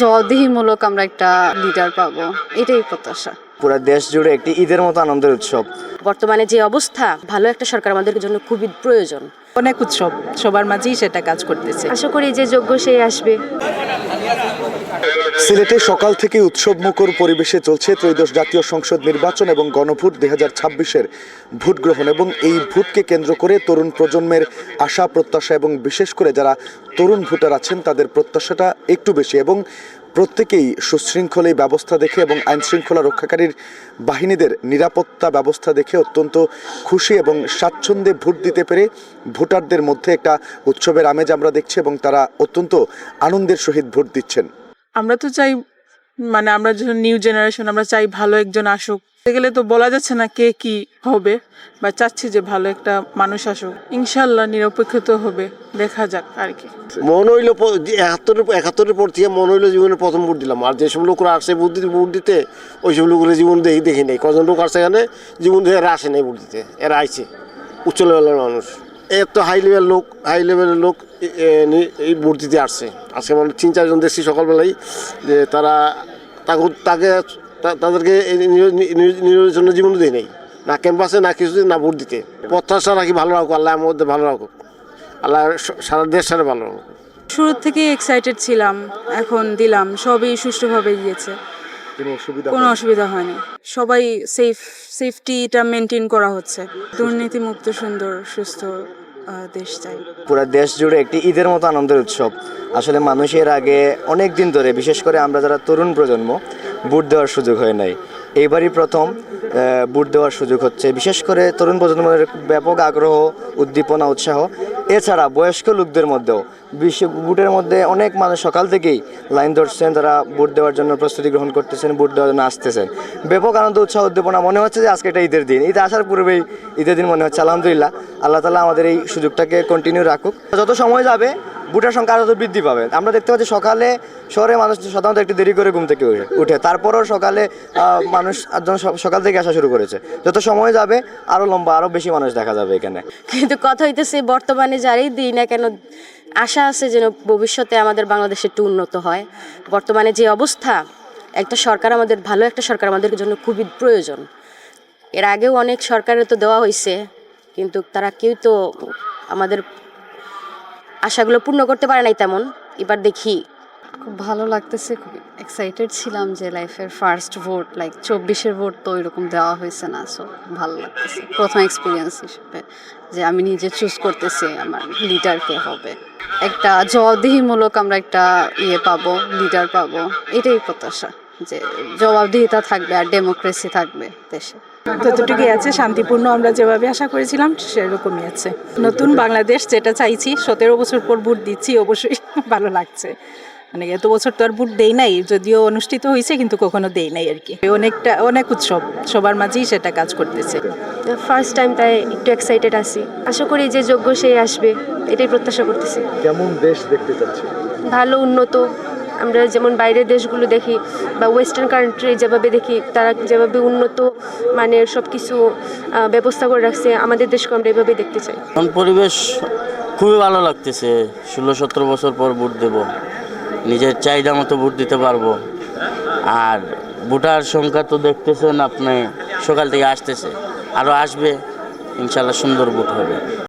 জবাবদিহিমূলক আমরা একটা লিডার পাবো এটাই প্রত্যাশা। পুরো দেশ জুড়ে একটি ঈদের মতো আনন্দের উৎসব। বর্তমানে যে অবস্থা ভালো একটা সরকার আমাদের জন্য খুবই প্রয়োজন। অনেক উৎসব সবার মাঝেই সেটা কাজ করতেছে। আশা করি যে যোগ্য সেই আসবে। সিলেটে সকাল থেকে উৎসবমুখর পরিবেশে চলছে ত্রয়োদশ জাতীয় সংসদ নির্বাচন এবং গণভোট দুই হাজার ছাব্বিশের ভোট গ্রহণ এবং এই ভোটকে কেন্দ্র করে তরুণ প্রজন্মের আশা, প্রত্যাশা এবং বিশেষ করে যারা তরুণ ভোটার আছেন তাদের প্রত্যাশাটা একটু বেশি এবং প্রত্যেকেই সুশৃঙ্খল এই ব্যবস্থা দেখে এবং আইন শৃঙ্খলা রক্ষাকারীর বাহিনীদের নিরাপত্তা ব্যবস্থা দেখে অত্যন্ত খুশি এবং স্বাচ্ছন্দ্যে ভোট দিতে পেরে ভোটারদের মধ্যে একটা উৎসবের আমেজ আমরা দেখছি এবং তারা অত্যন্ত আনন্দের সহিত ভোট দিচ্ছেন। আমরা তো চাই মানে আমরা যখন নিউ জেনারেশন আমরা চাই ভালো একজন আসুক। গেলে তো বলা যাচ্ছে না কে কি হবে, বা চাচ্ছি যে ভালো একটা মানুষ আসুক। ইনশাল্লাহ নিরপেক্ষ তো হবে, দেখা যাক আর কি। মন হইল যে একাত্তরের পর থেকে মন হইল জীবনে প্রথম ভোট দিলাম। আর যেসব লোকরা আসছে ভোট দিতে ভোট দিতে ওইসব লোকগুলো জীবন দেখি দেখি নেই। কজন লোক আসছে এখানে, জীবন এরা আসে নাই ভোট দিতে। এরা আইছে। উচ্চ লেভেলের মানুষ। এত হাই লেভেল লোক হাই লেভেলের লোক এই ভোট দিতে আসছে। আজকে মানে তিন চারজন দেখছি সকালবেলাই যে তারা তাকে তাকে তাদেরকে এই নির- নির- নির্বাচনের জীবন দেয় নেই। না ক্যাম্পাসে না কিছু না ভোট দিতে প্রত্যাশা রাখি ভালো রাখুক? আল্লাহ আমার মধ্যে ভালো রাখুক। আল্লাহ সারা দেশ সারা ভালো রাখুক। শুরু থেকে এক্সাইটেড ছিলাম এখন দিলাম সবই সুষ্ঠুভাবে গিয়েছে। কোনো অসুবিধা কোনো অসুবিধা হয়নি। সবাই সেফ সেফটিটা মেনটেন করা হচ্ছে। দুর্নীতিমুক্ত সুন্দর সুস্থ দেশ চাই। পুরো দেশ জুড়ে একটি ঈদের মতো আনন্দের উৎসব। আসলে মানুষের আগে অনেক দিন ধরে, বিশেষ করে আমরা যারা তরুণ প্রজন্ম, ভোট দেওয়ার সুযোগ হয় নাই। এইবারই প্রথম ভোট দেওয়ার সুযোগ হচ্ছে। বিশেষ করে তরুণ প্রজন্মের ব্যাপক আগ্রহ, উদ্দীপনা, উৎসাহ। এছাড়া বয়স্ক লোকদের মধ্যেও বিশ্ব ভোটের মধ্যে অনেক মানুষ সকাল থেকেই লাইন ধরছেন। তারা ভোট দেওয়ার জন্য প্রস্তুতি গ্রহণ করতেছেন ভোট দেওয়ার জন্য আসতেছেন। ব্যাপক আনন্দ, উৎসাহ, উদ্দীপনা। মনে হচ্ছে যে আজকে এটা ঈদের দিন। ঈদ আসার পূর্বেই ঈদের দিন মনে হচ্ছে। আলহামদুলিল্লাহ, আল্লাহ তালা আমাদের এই সুযোগটাকে কন্টিনিউ রাখুক। যত সময় যাবে ভোটার সংখ্যা আরও বৃদ্ধি পাবে। আমরা দেখতে পাচ্ছি সকালে শহরে মানুষ সাধারণত একটু দেরি করে ঘুম থেকে উঠে। তারপরও সকালে মানুষ সকাল থেকে আসা শুরু করেছে। যত সময় যাবে আরও লম্বা আরও বেশি মানুষ দেখা যাবে এখানে। কিন্তু কথা হইতেছে, বর্তমানে যারাই দিই না কেন, আশা আছে যেন ভবিষ্যতে আমাদের বাংলাদেশে একটু উন্নত হয়। বর্তমানে যে অবস্থা, একটা সরকার আমাদের, ভালো একটা সরকার আমাদের জন্য খুবই প্রয়োজন। এর আগেও অনেক সরকারের তো দেওয়া হয়েছে কিন্তু তারা কেউ তো আমাদের আশাগুলো পূর্ণ করতে পারে নাই তেমন। এবার দেখি খুব ভালো লাগতেছে, খুব এক্সাইটেড ছিলাম যে লাইফের ফার্স্ট ভোট লাইক চব্বিশের ভোট তো ওইরকম দেওয়া হয়েছে না সো ভালো লাগতেছে। প্রথম এক্সপিরিয়েন্স হিসেবে যে আমি নিজে চুজ করতেছি আমার লিডার কে হবে। একটা জবাবদিহিমূলক আমরা একটা ইয়ে পাবো লিডার পাবো, এটাই প্রত্যাশা যে জবাবদিহিতা থাকবে আর ডেমোক্রেসি থাকবে দেশে। ততটুকুই আছে, শান্তিপূর্ণ আমরা যেভাবে আশা করেছিলাম সেরকমই আছে। নতুন বাংলাদেশ যেটা চাইছি, সতেরো বছর পর ভোট দিচ্ছি, অবশ্যই ভালো লাগছে। মানে এত বছর তো আর ভোট দেই নাই যদিও অনুষ্ঠিত হয়েছে কিন্তু কখনো দেই নাই আর কি। অনেকটা অনেক উৎসব সবার মাঝেই সেটা কাজ করতেছে। ফার্স্ট টাইম তাই একটু এক্সাইটেড আছি। আশা করি যে যোগ্য সেই আসবে এটাই প্রত্যাশা করতেছি। কেমন দেশ দেখতে চাচ্ছি? ভালো উন্নত। আমরা যেমন বাইরের দেশগুলো দেখি বা ওয়েস্টার্ন কান্ট্রি যেভাবে দেখি তারা যেভাবে উন্নত মানের সব কিছু ব্যবস্থা করে রাখছে আমাদের দেশকে আমরা এভাবে দেখতে চাই। পরিবেশ খুবই ভালো লাগতেছে। ষোলো সতেরো বছর পর ভোট দেব। নিজের চাহিদা মতো ভোট দিতে পারব। আর ভোটার সংখ্যা তো দেখতেছেন আপনি সকাল থেকে আসতেছে। আরও আসবে, ইনশাল্লাহ সুন্দর ভোট হবে।